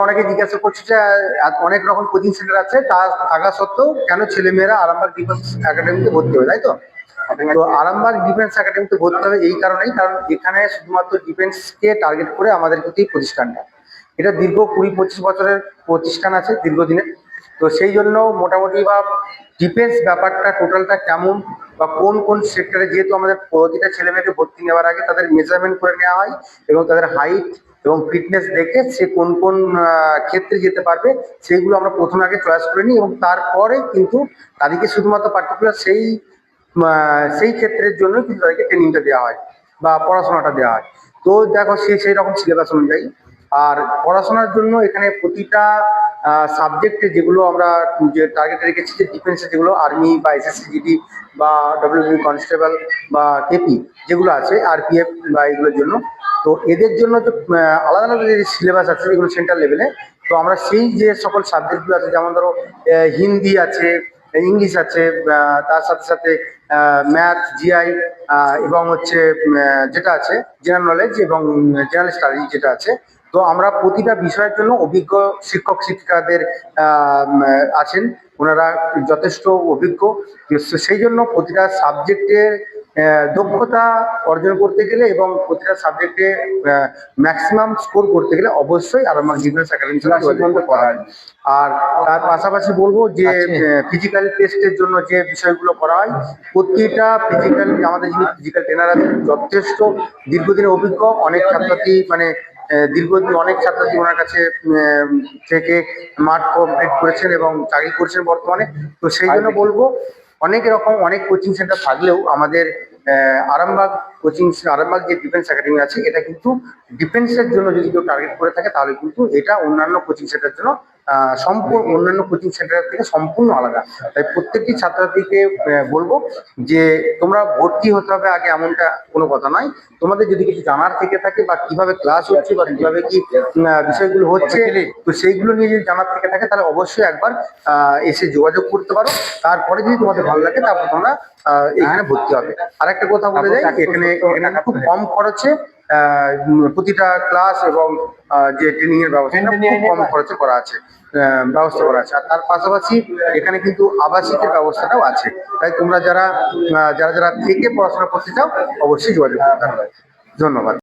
অনেকে জিজ্ঞাসা করছে যে অনেক রকম কোচিং সেন্টার আছে তা থাকা সত্ত্বেও কেন ছেলেমেয়েরা আরামবাগ ডিফেন্স একাডেমিতে ভর্তি হবে তাই তো? তো আরামবাগ ডিফেন্স একাডেমিতে ভর্তি হবে এই কারণেই কারণ এখানে শুধুমাত্র ডিফেন্সকে টার্গেট করে আমাদের কিন্তু এই প্রতিষ্ঠানটা। এটা দীর্ঘ কুড়ি পঁচিশ বছরের প্রতিষ্ঠান আছে দীর্ঘদিনের। তো সেই জন্য মোটামুটি বা ডিফেন্স ব্যাপারটা টোটালটা কেমন বা কোন কোন সেক্টরে যেহেতু আমাদের প্রতিটা ছেলে মেয়েকে ভর্তি নেওয়ার আগে তাদের মেজারমেন্ট করে নেওয়া হয় এবং তাদের হাইট এবং ফিটনেস দেখে সে কোন কোন ক্ষেত্রে যেতে পারবে, সেইগুলো আমরা প্রথম আগে চয়েস করে নিই এবং তারপরে কিন্তু তাদেরকে শুধুমাত্র পার্টিকুলার সেই সেই ক্ষেত্রের জন্য কিন্তু তাদেরকে ট্রেনিংটা দেওয়া হয় বা পড়াশোনাটা দেওয়া হয়। তো দেখো সে সেই রকম সিলেবাস অনুযায়ী। আর পড়াশোনার জন্য এখানে প্রতিটা সাবজেক্টে যেগুলো আমরা যে টার্গেট রেখেছি, যে ডিফেন্সে যেগুলো আর্মি বা এসএসসি জিডি বা ডব্লিউবি কনস্টেবল বা কেপি যেগুলো আছে আরপিএফ বা এগুলোর জন্য তো এদের জন্য আহ, আলাদা আলাদা যে সিলেবাস আছে যেগুলো সেন্ট্রাল লেভেলে তো আমরা সেই যে সকল সাবজেক্টগুলো আছে যেমন ধরো হিন্দি আছে ইংলিশ আছে তার সাথে সাথে ম্যাথ জিআই এবং হচ্ছে যেটা আছে জেনারেল নলেজ এবং জেনারেল স্টাডি যেটা আছে। তো আমরা প্রতিটা বিষয়ের জন্য অভিজ্ঞ শিক্ষক শিক্ষিকাদের আছেন। ওনারা যথেষ্ট অভিজ্ঞ। সেই জন্য প্রতিটা সাবজেক্টের দক্ষতা অর্জন করতে গেলে এবং প্রতিটা সাবজেক্টে ম্যাক্সিমাম স্কোর করতে গেলে অবশ্যই আরামার ডিফেন্স একাডেমি যোগাযোগ হয়। আর তার পাশাপাশি বলব যে ফিজিক্যাল টেস্টের জন্য যে বিষয়গুলো করা হয় প্রতিটা ফিজিক্যাল আমাদের যিনি ফিজিক্যাল ট্রেনার আছেন যথেষ্ট দীর্ঘদিনের অভিজ্ঞ। অনেক ছাত্রছাত্রী মানে দীর্ঘদিন অনেক ছাত্রছাত্রী ওনার কাছে থেকে মাঠ কমপ্লিট করেছেন এবং চাকরি করছেন বর্তমানে। তো সেই জন্য বলব অনেক রকম, অনেক কোচিং সেন্টার থাকলেও আমাদের আরামবাগ কোচিং আরামবাগ যে ডিফেন্স একাডেমি আছে, এটা কিন্তু ডিফেন্সের জন্য যদি কেউ টার্গেট করে থাকে, তাহলে কিন্তু এটা অন্যান্য কোচিং সেন্টারের জন্য সম্পূর্ণ অন্যান্য কোচিং সেন্টারের থেকে সম্পূর্ণ আলাদা। তাই প্রত্যেকটি ছাত্রছাত্রীকে বলব যে তোমরা ভর্তি হতে হবে আগে এমনটা কোনো কথা নয়। তোমাদের যদি কিছু জানার থেকে থাকে বা কীভাবে ক্লাস হচ্ছে বা কীভাবে কি বিষয়গুলো হচ্ছে তো সেইগুলো নিয়ে যদি জানার থেকে থাকে তাহলে অবশ্যই একবার আহ, এসে যোগাযোগ করতে পারো। তারপরে যদি তোমাদের ভালো লাগে তারপর তোমরা এখানে ভর্তি হবে। আর একটা কথা বলে যাই এখানে এখানে খুব কম খরচে প্রতিটা ক্লাস এবং যে ট্রেনিং এর ব্যবস্থা খুব কম খরচে করা আছে ব্যবস্থা করা আছে। আর তার পাশাপাশি এখানে কিন্তু আবাসিকের ব্যবস্থাটাও আছে। তাই তোমরা যারা যারা যারা থেকে পড়াশোনা করতে চাও অবশ্যই যোগাযোগ করতে ধন্যবাদ।